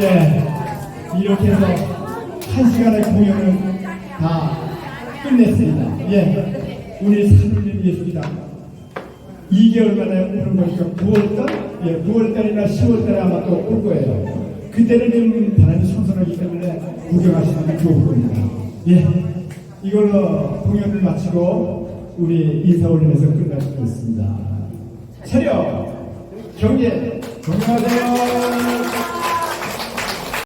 예, 이렇게 해서 한 시간의 공연을 다 끝냈습니다. 예, 우리 사모님 예수입니다. 2개월 만에 오는 거니까 9월달? 예, 9월달이나 10월달에 아마 또 올 거예요. 그때는 좀 바람이 선선하기 때문에 구경하시면 좋을 그 겁니다. 예, 이걸로 공연을 마치고 우리 인사 올리면서 끝날 수 있습니다. 차렷! 경례! 경례하세요!